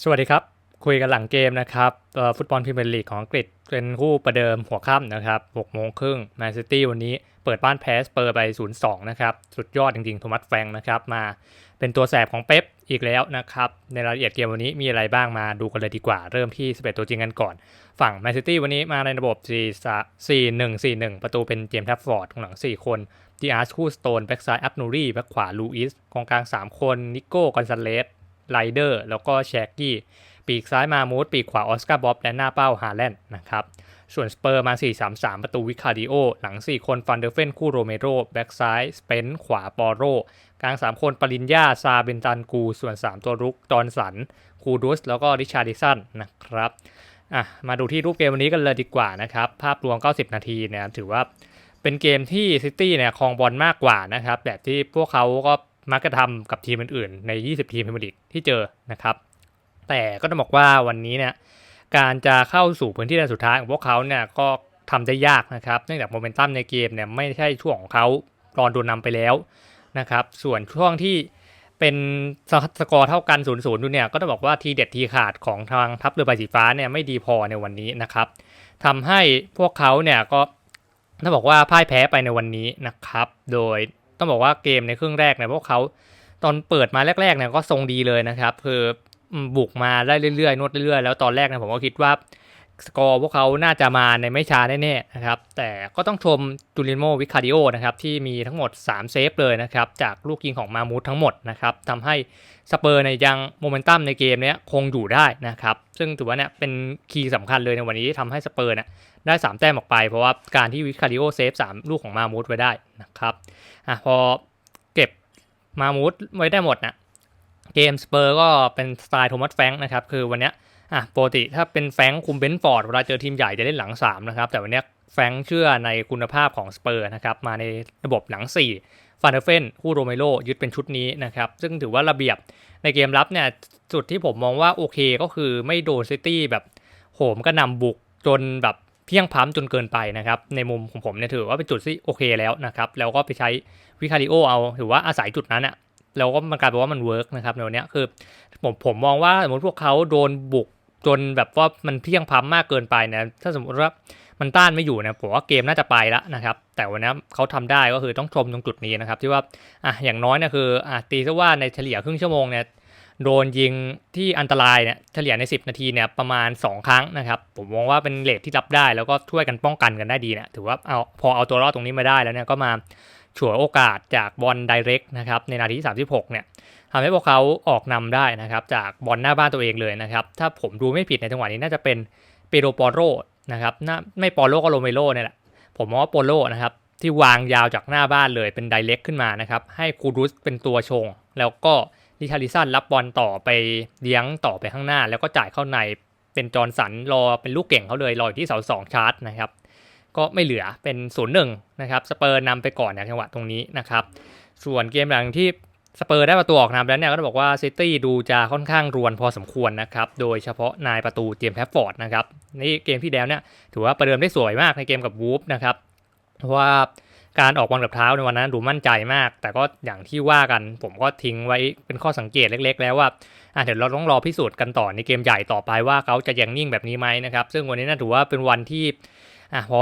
สวัสดีครับ คุยกันหลังเกมนะครับฟุตบอลพรีเมียร์ลีกของอังกฤษเป็นคู่ประเดิมหัวค่ำนะครับ6โมงครึ่งแมนซิตี้วันนี้เปิดบ้านแพ้สเปอร์ไป 0-2 นะครับ สุดยอดจริงๆ โทมัสแฟงนะครับ มาเป็นตัวแสบของเป๊ปอีกแล้วนะครับ ในรายละเอียดเกมวันนี้มีอะไรบ้างมาดูกันเลยดีกว่า เริ่มที่ 11 ตัวจริงกันก่อน ฝั่งแมนซิตี้วันนี้มาในระบบ 4-1-4-1 ประตูเป็นเจมส์แทฟฟอร์ดของหลัง 4 คนดีอาร์สคูสโตน แบ็กซ้ายอัพนูรี่ แบ็กขวาลูอิสกองกลาง 3 คน นิโก้ กอนซาเลส ไลเดอร์แล้วก็แชกกี้ปีกซ้ายมามูดปีกขวาออสการ์บ๊อบและหน้าเป้าฮาแลนด์นะครับส่วนสเปอร์มา 4-3-3 ประตูวิคาดิโอ หลัง 4 คนฟันเดอร์เฟนคู่โรเมโรแบ็กซ้ายสเปนขวาปอโร กลาง 3 คนปริญญาซาเบนตันกู ส่วน 3 ตัวรุกจอร์นสัน คูดุส แล้วก็ริชาร์ดิสันนะครับอะมาดูที่รูปเกมวันนี้กันเลยดีกว่านะครับ ภาพรวม 90 นาทีเนี่ยถือว่าเป็นเกมที่ซิตี้เนี่ยครองบอลมากกว่านะครับแบบที่พวกเขาก็ มักจะทำกับทีมอื่นๆ ใน 20 ทีมพรีเมียร์ลีกที่เจอนะครับ แต่ก็ต้องบอกว่าวันนี้เนี่ยการจะเข้าสู่พื้นที่ในสุดท้ายของพวกเขาเนี่ยก็ทำได้ยากนะครับ เนื่องจากโมเมนตัมในเกมเนี่ยไม่ใช่ช่วงของเขารอนโดนนำไปแล้วนะครับ ส่วนช่วงที่เป็นสกอร์เท่ากัน0ูนย์ดูเนี่ยก็ต้องบอกว่าทีเด็ดทีขาดของทางทัพเรือใบสีฟ้าเนี่ยไม่ดีพอในวันนี้นะครับทำให้พวกเขาเนี่ยก็ต้องบอกว่าพ่ายแพ้ไปในวันนี้นะครับ โดย ต้องบอกว่าเกมในครึ่งแรกเนี่ยพวกเขาตอนเปิดมาแรกๆเนี่ยก็ทรงดีเลยนะครับคือบุกมาได้เรื่อยๆนวดเรื่อยๆแล้วตอนแรกเนี่ยผมก็คิดว่าสกอร์พวกเขาน่าจะมาในไม่ช้าแน่ๆนะครับ แต่ก็ต้องชมจูริโมวิคาดิโอนะครับที่มีทั้งหมด 3 เซฟเลยนะครับ จากลูกยิงของมามูธทั้งหมดนะครับทำให้สเปอร์ในยังโมเมนตัมในเกมนี้คงอยู่ได้นะครับ ซึ่งถือว่าเนี่ยเป็นคีย์สำคัญเลยในวันนี้ที่ทำให้สเปอร์เนี่ย ได้ 3 แต้มออกไป เพราะว่าการที่วิคาดิโอเซฟ 3 ลูกของมามูธไว้ได้นะครับอะพอเก็บมามูธไว้ได้หมดนะเกมสเปอร์ก็เป็นสไตล์โทมัสแฟงนะครับ คือวันเนี้ยอะปกติถ้าเป็นแฟงคุมเบนฟอร์ดเวลาเจอทีมใหญ่จะเล่นหลัง 3 นะครับ แต่วันเนี้ยแฟงเชื่อในคุณภาพของสเปอร์นะครับ มาในระบบหลัง 4 ฟานเดอร์เฟนคู่โรเมโรยึดเป็นชุดนี้นะครับ ซึ่งถือว่าระเบียบในเกมรับเนี่ยจุดที่ผมมองว่าโอเคก็คือไม่โดนซิตี้แบบโหมกระนำบุกจนแบบ เพียงพร้ำจนเกินไปนะครับ ในมุมของผมเนี่ยถือว่าเป็นจุดที่โอเคแล้วนะครับ แล้วก็ไปใช้วิคาริโอเอาถือว่าอาศัยจุดนั้นอะแล้วก็มันกลายเป็นว่ามันเวิร์กนะครับในวันนี้คือผมผมมองว่าสมมติพวกเขาโดนบุกจนแบบว่ามันเพียงพร้ำมากเกินไปนะถ้าสมมติว่ามันต้านไม่อยู่นะผมว่าเกมน่าจะไปแล้วนะครับ แต่วันนี้เขาทำได้ก็คือต้องชมตรงจุดนี้นะครับ ที่ว่าอะอย่างน้อยนะคืออะตีซะว่าในเฉลี่ยครึ่งชั่วโมงเนี่ย โดนยิงที่อันตรายเนี่ยเฉลี่ยใน 10 นาทีเนี่ยประมาณ 2 ครั้งนะครับ ผมมองว่าเป็นเลทที่รับได้ แล้วก็ช่วยกันป้องกันกันได้ดีเนี่ยถือว่าเอาพอเอาตัวรอดตรงนี้มาได้แล้วเนี่ยก็มาฉวยโอกาสจากบอลไดเรกนะครับในนาทีที่ 36 เนี่ยทำให้พวกเขาออกนำได้นะครับจากบอลหน้าบ้านตัวเองเลยนะครับ ถ้าผมดูไม่ผิดในจังหวะนี้น่าจะเป็นเปโรปอโรนะครับน่าไม่ปอโรก็โรเมโรเนี่ยแหละผมมองว่าโปโรนะครับที่วางยาวจากหน้าบ้านเลยเป็นไดเรกขึ้นมานะครับให้คูรุสเป็นตัวชง แล้วก็ ดิชาริสันรับบอลต่อไปเลี้ยงต่อไปข้างหน้า แล้วก็จ่ายเข้าในเป็นจอร์นสันรอเป็นลูกเก่งเขาเลยรออยู่ที่เสาสองชาร์จนะครับก็ไม่เหลือเป็นศูนย์หนึ่งนะครับสเปอร์นำไปก่อนในจังหวะตรงนี้นะครับส่วนเกมหลังที่สเปอร์ได้ประตูออกนำแล้วเนี่ยก็ต้องบอกว่าซิตี้ดูจะค่อนข้างรวนพอสมควรนะครับโดยเฉพาะนายประตูเจมส์แทฟฟอร์ดนะครับนี่เกมที่แล้วเนี่ยถือว่าประเดิมได้สวยมากในเกมกับวูฟนะครับเพราะว่า การออกบอลกับเท้าในวันนั้นดูมั่นใจมาก แต่ก็อย่างที่ว่ากันผมก็ทิ้งไว้เป็นข้อสังเกตเล็ก ๆ แล้วว่าอะเดี๋ยวเราต้องรอพิสูจน์กันต่อในเกมใหญ่ต่อไปว่าเขาจะยังนิ่งแบบนี้ไหมนะครับ ซึ่งวันนี้น่าถือว่าเป็นวันที่อะพอ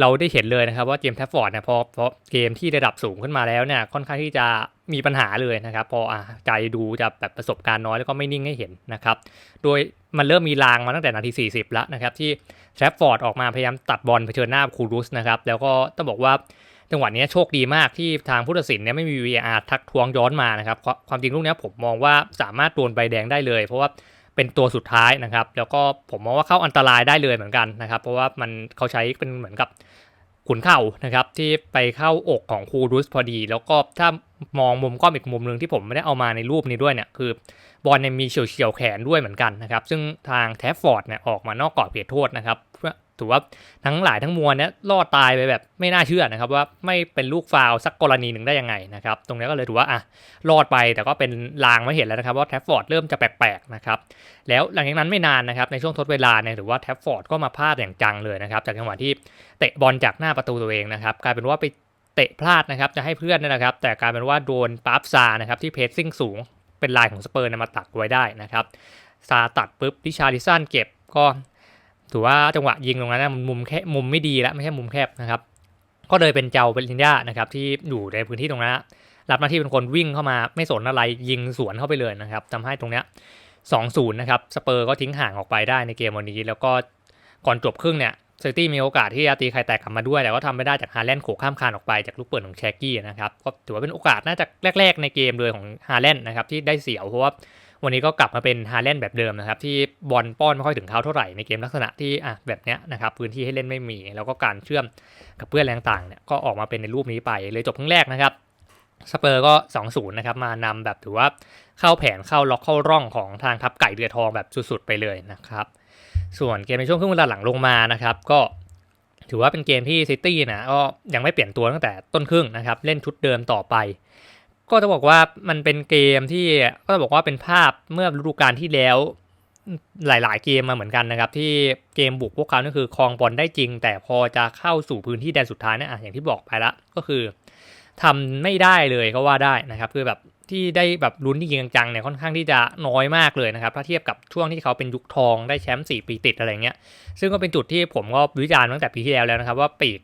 เราได้เห็นเลยนะครับว่าเจมส์แทฟฟอร์ดเนี่ยพอพอเกมที่ระดับสูงขึ้นมาแล้วเนี่ยค่อนข้างที่จะมีปัญหาเลยนะครับ พออใจดูจะแบบประสบการณ์น้อยแล้วก็ไม่นิ่งให้เห็นนะครับ โดยมันเริ่มมีลางมาตั้งแต่นาที 40 แล้วนะครับ ที่แทฟฟอร์ดออกมาพยายามตัดบอลเผชิญหน้าคูรุสนะครับ แล้วก็ต้องบอกว่า จังหวะนี้โชคดีมากที่ทางผู้ตัดสินเนี่ยไม่มี VAR ทักท้วงย้อนมานะครับ ความจริงลูกนี้ผมมองว่าสามารถโดนใบแดงได้เลย เพราะว่าเป็นตัวสุดท้ายนะครับ แล้วก็ผมมองว่าเข้าอันตรายได้เลยเหมือนกันนะครับ เพราะว่ามันเขาใช้เป็นเหมือนกับขุนเข่านะครับ ที่ไปเข้าอกของคูรุสพอดี แล้วก็ถ้ามองมุมกล้องอีกมุมหนึ่งที่ผมไม่ได้เอามาในรูปนี้ด้วยเนี่ยคือบอลเนี่ยมีเฉียวเฉียวแขนด้วยเหมือนกันนะครับ ซึ่งทางแทฟฟอร์ดเนี่ยออกมานอกกรอบเขตโทษนะครับ ถือว่าทั้งหลายทั้งมวลเนี่ยรอดตายไปแบบไม่น่าเชื่อนะครับ ว่าไม่เป็นลูกฟาวสักกรณีหนึ่งได้ยังไงนะครับ ตรงนี้ก็เลยถือว่าอะรอดไปแต่ก็เป็นลางไม่เห็นแล้วนะครับว่าแทฟฟอร์ดเริ่มจะแปลกๆนะครับแล้วหลังจากนั้นไม่นานนะครับในช่วงทดเวลาเนี่ยถือว่าแทฟฟอร์ดก็มาพลาดอย่างจังเลยนะครับจากจังหวะที่เตะบอลจากหน้าประตูตัวเองนะครับกลายเป็นว่าไปเตะพลาดนะครับจะให้เพื่อนนะครับ แต่กลายเป็นว่าโดนปาร์ฟซานะครับที่เพสซิ่งสูงเป็นลายของสเปอร์มาตักไว้ได้นะครับซาตัดปุ๊บดิชาริสันเก็บก็ ถือว่าจังหวะยิงตรงนั้นนะมันมุมแค่มุมไม่ดีแล้วไม่ใช่มุมแคบนะครับ ก็เลยเป็นเจ้าเบลินยานะครับที่อยู่ในพื้นที่ตรงนั้นรับหน้าที่เป็นคนวิ่งเข้ามาไม่สนอะไรยิงสวนเข้าไปเลยนะครับทำให้ตรงเนี้ยสองศูนย์นะครับสเปอร์ก็ทิ้งห่างออกไปได้ในเกมวันนี้ แล้วก็ก่อนจบครึ่งเนี่ยเซตี้มีโอกาสที่จะตีใครแตกกลับมาด้วย แต่ก็ทำไม่ได้จากฮาแลนด์โขกข้ามคานออกไปจากลูกเปิดของแชกกี้นะครับก็ถือว่าเป็นโอกาสน่าจะแรก ๆ ในเกมเลยของฮาแลนด์นะครับที่ได้เสียวเพราะว่า วันนี้ก็กลับมาเป็นฮาแลนด์แบบเดิมนะครับ ที่บอลป้อนไม่ค่อยถึงเขาเท่าไหร่ในเกมลักษณะที่อะแบบเนี้ยนะครับพื้นที่ให้เล่นไม่มี แล้วก็การเชื่อมกับเพื่อนแรงต่างเนี่ยก็ออกมาเป็นในรูปนี้ไปเลยจบครึ่งแรกนะครับสเปอร์ก็ 2-0 นะครับ มานำแบบถือว่าเข้าแผนเข้าล็อกเข้าร่องของทางทัพไก่เรือทองแบบสุดๆไปเลยนะครับ ส่วนเกมในช่วงครึ่งเวลาหลังลงมานะครับ ก็ถือว่าเป็นเกมที่ซิตี้นะก็ยังไม่เปลี่ยนตัวตั้งแต่ต้นครึ่งนะครับ เล่นชุดเดิมต่อไป ก็จะบอกว่ามันเป็นเกมที่ก็จะบอกว่าเป็นภาพเมื่อฤดูกาลที่แล้วหลาย ๆ เกมมาเหมือนกันนะครับ ที่เกมบุกพวกเขานี่คือครองบอลได้จริง แต่พอจะเข้าสู่พื้นที่แดนสุดท้ายเนี่ยอะอย่างที่บอกไปละก็คือทำไม่ได้เลยก็ว่าได้นะครับ คือแบบที่ได้แบบลุ้นที่ยิงจังๆเนี่ยค่อนข้างที่จะน้อยมากเลยนะครับถ้าเทียบกับช่วงที่เขาเป็นยุคทองได้แชมป์4ปีติดอะไรเงี้ย ซึ่งก็เป็นจุดที่ผมก็วิจารณ์ตั้งแต่ปีที่แล้วแล้วนะครับ ว่าปีก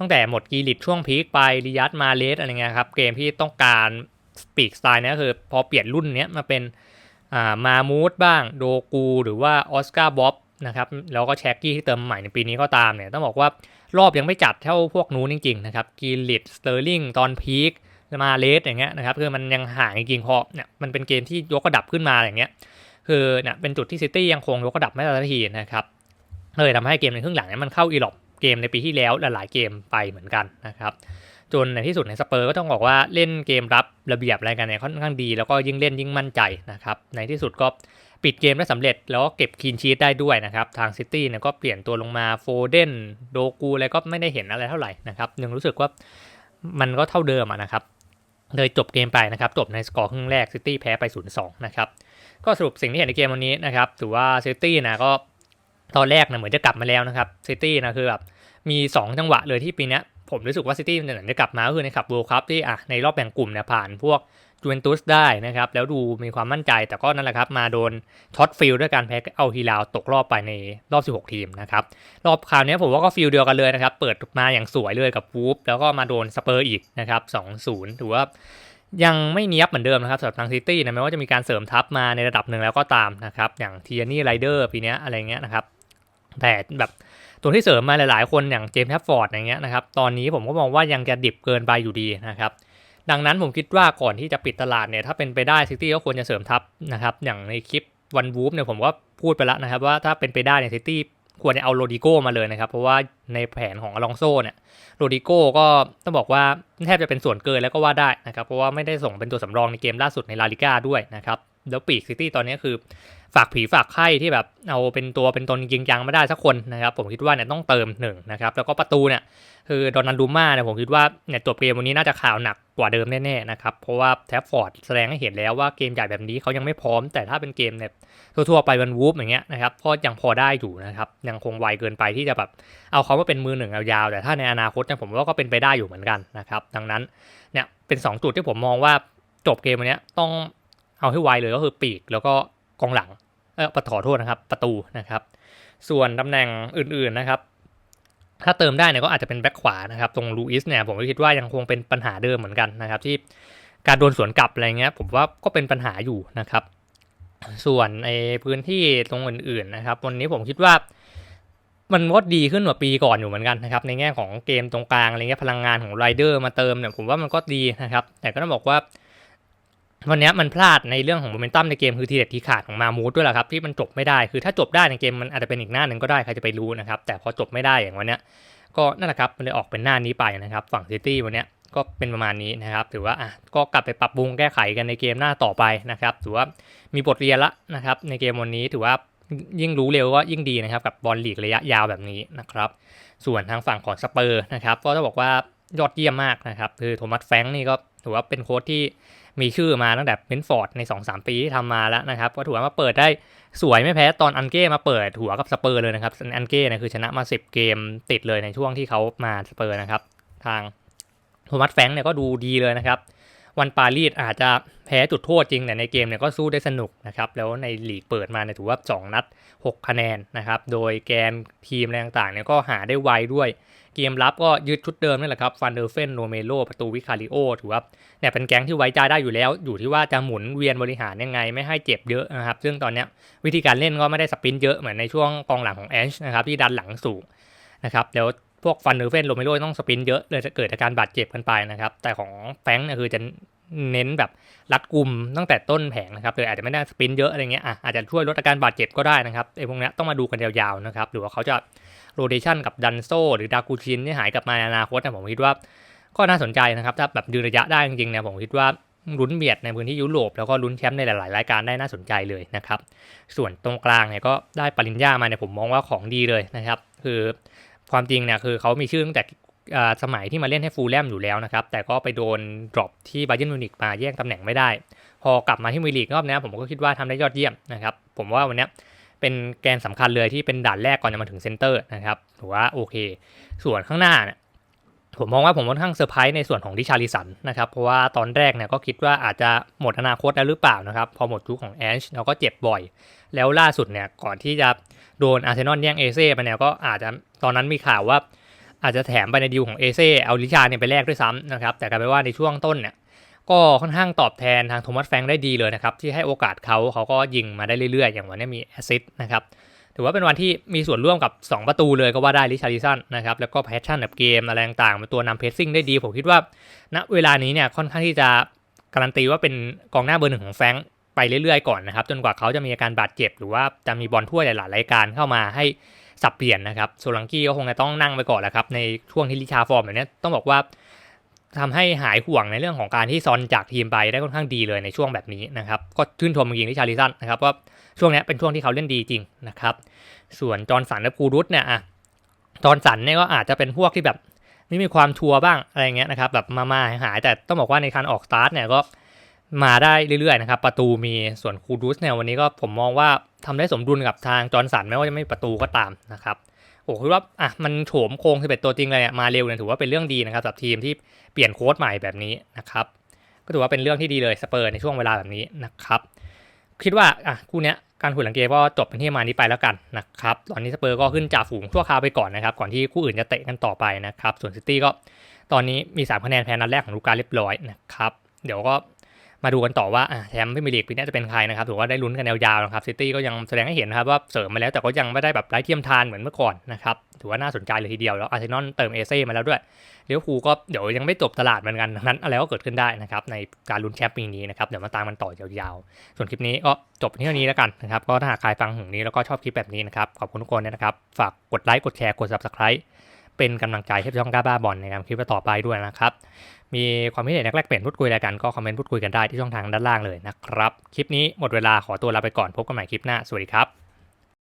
ตั้งแต่หมดกีริตช่วงพีคไปริยัตมาเลสอะไรเงี้ยครับ เกมที่ต้องการสปีกสไตล์นี้คือพอเปลี่ยนรุ่นเนี้ยมาเป็นอ่ามามูดบ้างโดกูหรือว่าออสการ์บ๊อบนะครับแล้วก็แช็กกี้ที่เติมใหม่ในปีนี้ก็ตามเนี่ยต้องบอกว่ารอบยังไม่จัดเท่าพวกนู้นจริงๆนะครับกีริตสเตอร์ลิงตอนพีคมาเลสอย่างเงี้ยนะครับคือมันยังห่างจริงๆเพราะเนี่ยมันเป็นเกมที่ยกระดับขึ้นมาอย่างเงี้ยคือเนี่ยเป็นจุดที่ซิตี้ยังคงยกระดับไม่ได้สักทีนะครับเลยทำให้เกมในครึ่งหลังเนี่ยมันเข้าอีหลอบ เกมในปีที่แล้วหลายๆเกมไปเหมือนกันนะครับจนในที่สุดในสเปอร์ก็ต้องบอกว่าเล่นเกมรับระเบียบอะไรกันเนี่ยค่อนข้างดี แล้วก็ยิ่งเล่นยิ่งมั่นใจนะครับในที่สุดก็ปิดเกมได้สำเร็จแล้วก็เก็บคีนชีตได้ด้วยนะครับทางซิตี้เนี่ยก็เปลี่ยนตัวลงมาโฟเดนโดกูอะไรก็ไม่ได้เห็นอะไรเท่าไหร่นะครับยังรู้สึกว่ามันก็เท่าเดิมะนะครับเลยจบเกมไปนะครับจบในสกอร์ครึ่งแรกซิตี้แพ้ไป 0-2 นะครับก็สรุปสิ่งที่เห็นในเกมวันนี้นะครับถือว่าซิตี้นะก็ ตอนแรกนะเหมือนจะกลับมาแล้วนะครับซิตี้นะคือแบบมี 2 จังหวะเลยที่ปีนี้ผมรู้สึกว่าซิตี้เนี่ยจะกลับมาก็คือในขับเวิลด์คัพที่อะในรอบแบ่งกลุ่มเนี่ยผ่านพวกจูเวนตุสได้นะครับ แล้วดูมีความมั่นใจแต่ก็นั่นแหละครับ มาโดนช็อตฟิลด้วยการแพ้เอาฮีลาวตกรอบไปในรอบ 16 ทีมนะครับ รอบคราวนี้ผมว่าก็ฟิลเดียวกันเลยนะครับ เปิดมาอย่างสวยเลยกับวูฟแล้วก็มาโดนสเปอร์อีกนะครับ2-0ถือว่ายังไม่เนี้ยบเหมือนเดิมนะครับสำหรับทางซิตี้นะแม้ว่าจะมีการเสริมทัพมาในระดับหนึ่งแล้วก็ตามนะครับอย่างทีนี่ไรเดอร์ปีนี้อะไรเงี้ยนะครับ แต่แบบตัวที่เสริมมาหลายๆ คนอย่างเจมส์แทฟฟอร์ดอย่างเงี้ยนะครับ ตอนนี้ผมก็มองว่ายังจะดิบเกินไปอยู่ดีนะครับ ดังนั้นผมคิดว่าก่อนที่จะปิดตลาดเนี่ย ถ้าเป็นไปได้ซิตี้ก็ควรจะเสริมทัพนะครับ อย่างในคลิปวันวูฟเนี่ยผมก็พูดไปแล้วนะครับ ว่าถ้าเป็นไปได้เนี่ยซิตี้ควรจะเอาโรดิโก้มาเลยนะครับ เพราะว่าในแผนของอลองโซเนี่ยโรดิโก้ก็ต้องบอกว่าแทบจะเป็นส่วนเกินแล้วก็ว่าได้นะครับ เพราะว่าไม่ได้ส่งเป็นตัวสำรองในเกมล่าสุดในลาลิก้าด้วยนะครับ แล้วปีกซิตี้ตอนนี้คือ ฝากผีฝากไข่ที่แบบเอาเป็นตัวเป็นตนจริงจังไม่ได้สักคนนะครับ ผมคิดว่าเนี่ยต้องเติมหนึ่งนะครับแล้วก็ประตูเนี่ยคือดอนันดูมาเนี่ยผมคิดว่าเนี่ยตัวเกมวันนี้น่าจะข่าวหนักกว่าเดิมแน่ๆนะครับเพราะว่าแท็บฟอร์ดแสดงให้เห็นแล้วว่าเกมใหญ่แบบนี้เขายังไม่พร้อม แต่ถ้าเป็นเกมเนี่ยทั่วๆไปวันวูฟอย่างเงี้ยนะครับก็ยังพอได้อยู่นะครับยังคงไวเกินไปที่จะแบบเอาเขามาเป็นมือหนึ่งยาวๆแต่ถ้าในอนาคตเนี่ยผมว่าก็เป็นไปได้อยู่เหมือนกันนะครับดังนั้นเนี่ยเป็น 2 จุดที่ผมมองว่าจบเกมวันนี้ต้องเอาให้ไวเลยก็คือปีกแล้วก็ กองหลังเออขอโทษนะครับ ประตูนะครับ ส่วนตำแหน่งอื่นๆนะครับ ถ้าเติมได้เนี่ยก็อาจจะเป็นแบ็คขวานะครับ ตรงลูอิสเนี่ยผมก็คิดว่ายังคงเป็นปัญหาเดิมเหมือนกันนะครับ ที่การโดนสวนกลับอะไรเงี้ย ผมว่าก็เป็นปัญหาอยู่นะครับ ส่วนไอ้พื้นที่ตรงอื่นๆนะครับ วันนี้ผมคิดว่ามันก็ดีขึ้นกว่าปีก่อนอยู่เหมือนกันนะครับ ในแง่ของเกมตรงกลางอะไรเงี้ยพลังงานของไรเดอร์มาเติมเนี่ยผมว่ามันก็ดีนะครับ แต่ก็ต้องบอกว่า วันนี้มันพลาดในเรื่องของโมเมนตัมในเกมคือทีเด็ดทีขาดของมามูดด้วยแหละครับที่มันจบไม่ได้คือถ้าจบได้ในเกมมันอาจจะเป็นอีกหน้าหนึ่งก็ได้ใครจะไปรู้นะครับแต่พอจบไม่ได้อย่างวันนี้ก็นั่นแหละครับมันเลยออกเป็นหน้านี้ไปนะครับฝั่งซิตี้วันนี้ก็เป็นประมาณนี้นะครับถือว่าอะก็กลับไปปรับปรุงแก้ไขกันในเกมหน้าต่อไปนะครับถือว่ามีบทเรียนละนะครับในเกมวันนี้ถือว่ายิ่งรู้เร็วก็ยิ่งดีนะครับกับบอลลีกระยะยาวแบบนี้นะครับส่วนทางฝั่งของสเปอร์นะครับก็ต้องบอกว่ายอดเยี่ยมมากนะครับคือโทมัสแฟงนี่ก็ถือว่าเป็นโค้ชที่ มีชื่อมาตั้งแต่เบนฟอร์ดใน 2-3 ปีที่ทำมาแล้วนะครับก็ถือว่ามาเปิดได้สวยไม่แพ้ตอนอันเก้มาเปิดหัวกับสเปอร์เลยนะครับอันเก้เนี่ยคือชนะมา 10 เกมติดเลยในช่วงที่เขามาสเปอร์นะครับทางโทมัสแฟงเนี่ยก็ดูดีเลยนะครับ วันปารีสอาจจะแพ้จุดโทษจริงแต่ในเกมเนี่ยก็สู้ได้สนุกนะครับแล้วในลีกเปิดมาเนี่ยถือว่า 2 นัด 6 คะแนนนะครับโดยแกนทีมอะไรต่างๆเนี่ยก็หาได้ไวด้วย เกมรับก็ยึดชุดเดิมนี่แหละครับฟันเดอร์เฟนโรเมโลประตูวิคาริโอถือว่าเนี่ยเป็นแก๊งที่ไว้ใจได้อยู่แล้ว อยู่ที่ว่าจะหมุนเวียนบริหารยังไง ไม่ให้เจ็บเยอะนะครับ ซึ่งตอนนี้วิธีการเล่นก็ไม่ได้สปรินต์เยอะเหมือนในช่วงกองหลังของแอนช์นะครับที่ดันหลังสูงนะครับแล้วพวกฟันเดอร์เฟนโรเมโลต้องสปรินต์เยอะเลยจะเกิดอาการบาดเจ็บกันไปนะครับ แต่ของแฟงค์เนี่ยคือจะเน้นแบบรัดกลุ่มตั้งแต่ต้นแผงนะครับเลยอาจจะไม่ได้สปรินต์เยอะอะไรเงี้ยอะอาจจะช่วยลดอาการบาดเจ็บก็ได้นะครับไอ้พวกนี้ต้องมาดูกันยาวๆนะครับหรือว่าเขาจะ โรเดชันกับดันโซหรือดากูชินที่หายกลับมาในอนาคตนะผมคิดว่าก็น่าสนใจนะครับ ถ้าแบบยืนระยะได้จริงๆเนี่ยผมคิดว่าลุ้นเบียดในพื้นที่ยุโรปแล้วก็ลุ้นแชมป์ในหลายๆรายการได้น่าสนใจเลยนะครับ ส่วนตรงกลางเนี่ยก็ได้ปริญญามาเนี่ยผมมองว่าของดีเลยนะครับ คือความจริงเนี่ยคือเขามีชื่อตั้งแต่สมัยที่มาเล่นให้ฟูลแลมอยู่แล้วนะครับ แต่ก็ไปโดนดรอปที่บาเยนมิวนิกมาแย่งตำแหน่งไม่ได้ พอกลับมาที่วีลีกรอบเนี้ยผมก็คิดว่าทำได้ยอดเยี่ยมนะครับ ผมว่าวันนี้ เป็นแกนสำคัญเลยที่เป็นด่านแรกก่อนจะมาถึงเซนเตอร์นะครับถือว่าโอเค ส่วนข้างหน้าเนี่ยผมมองว่าผมค่อนข้างเซอร์ไพรส์ในส่วนของดิชาริสันนะครับ เพราะว่าตอนแรกเนี่ยก็คิดว่าอาจจะหมดอนาคตแล้วหรือเปล่านะครับ พอหมดยุคของแอนช์แล้วก็เจ็บบ่อย แล้วล่าสุดเนี่ยก่อนที่จะโดนอาร์เซนอลแย่งเอเซ่ไปเนี่ยก็อาจจะตอนนั้นมีข่าวว่าอาจจะแถมไปในดีลของเอเซ่เอาลิชาเนี่ยไปแลกด้วยซ้ำนะครับแต่กลายเป็นว่าในช่วงต้นเนี่ย ก็ค่อนข้างตอบแทนทางโทมัสแฟงได้ดีเลยนะครับ ที่ให้โอกาสเขาเขาก็ยิงมาได้เรื่อยๆ อย่างวันนี้มีแอสซิสต์นะครับถือว่าเป็นวันที่มีส่วนร่วมกับ 2 ประตูเลยก็ว่าได้ลิชาริสันนะครับแล้วก็แพชชั่นกับเกมอะไรต่างๆเป็นตัวนำเพสซิ่งได้ดี ผมคิดว่า ณเวลานี้เนี่ยค่อนข้างที่จะการันตีว่าเป็นกองหน้าเบอร์หนึ่งของแฟงไปเรื่อยๆก่อนนะครับจนกว่าเขาจะมีอาการบาดเจ็บ หรือว่าจะมีบอลถ้วหลายๆรายการเข้ามาให้สับเปลี่ยนนะครับโซลังกี้ก็คงจะต้องนั่งไปก่อนแหละครับในช่วงที่ลิชาฟอร์มแบบนี้ต้องบอกว่า ทำให้หายห่วงในเรื่องของการที่ซอนจากทีมไปได้ค่อนข้างดีเลยในช่วงแบบนี้นะครับก็ชื่นชมจริงที่ชาลิสันนะครับว่าช่วงนี้เป็นช่วงที่เขาเล่นดีจริงนะครับส่วนจอร์นสันและกูรุตเนี่ยอะจอร์นสันเนี่ยก็อาจจะเป็นพวกที่แบบไม่มีความชัวร์บ้างอะไรเงี้ยนะครับแบบมามาหายแต่ต้องบอกว่าในการออกสตาร์ทเนี่ยก็มาได้เรื่อยๆนะครับประตูมีส่วนคูรุสเนี่ยวันนี้ก็ผมมองว่าทำได้สมดุลกับทางจอร์นสันไม่ว่าจะไม่ประตูก็ตามนะครับ โอ้คือว่าอะมันโฉมโครง11ตัวจริงเลยอะมาเร็วเนี่ยถือว่าเป็นเรื่องดีนะครับสำหรับทีมที่เปลี่ยนโค้ชใหม่แบบนี้นะครับก็ถือว่าเป็นเรื่องที่ดีเลยสเปอร์ในช่วงเวลาแบบนี้นะครับคิดว่าอะคู่เนี้ยการขุดหลังเกมก็จบเป็นที่มานี้ไปแล้วกันนะครับ ตอนนี้สเปอร์ก็ขึ้นจ่าฝูงชั่วคราวไปก่อนนะครับ ก่อนที่คู่อื่นจะเตะกันต่อไปนะครับ ส่วนซิตี้ก็ตอนนี้มี3คะแนนแพ้นัดแรกของฤดูกาเรียบร้อยนะครับ เดี๋ยวก็ มาดูกันต่อว่าแชมป์พรีเมียร์ลีกปีนี้จะเป็นใครนะครับถือว่าได้ลุ้นกันยาวๆนะครับซิตี้ก็ยังแสดงให้เห็นนะครับว่าเสริมมาแล้วแต่ก็ยังไม่ได้แบบไร้เทียมทานเหมือนเมื่อก่อนนะครับถือว่าน่าสนใจเลยทีเดียวแล้วอาร์เซนอลเติมเอเซ่มาแล้วด้วยเลี้ยวภูก็เดี๋ยวยังไม่จบตลาดเหมือนกันดังนั้นอะไรก็เกิดขึ้นได้นะครับในการลุ้นแชมป์ปีนี้นะครับเดี๋ยวมาตามกันต่อยาวๆ ส่วนคลิปนี้ก็จบที่เท่านี้แล้วกันนะครับก็ถ้าหากใครฟังถึงนี้แล้วก็ชอบคลิปแบบนี้นะครับขอบคุณทุกคนนะครับฝากกดไลค์กดแชร์กด subscribe เป็นกำลังใจให้ช่องกล้าบ้าบอลในการคลิปต่อไปด้วยนะครับ มีความคิดเห็นแลกเปลี่ยนพูดคุยอะไรกันก็คอมเมนต์พูดคุยกันได้ที่ช่องทางด้านล่างเลยนะครับ คลิปนี้หมดเวลาขอตัวลาไปก่อนพบกันใหม่คลิปหน้า สวัสดีครับ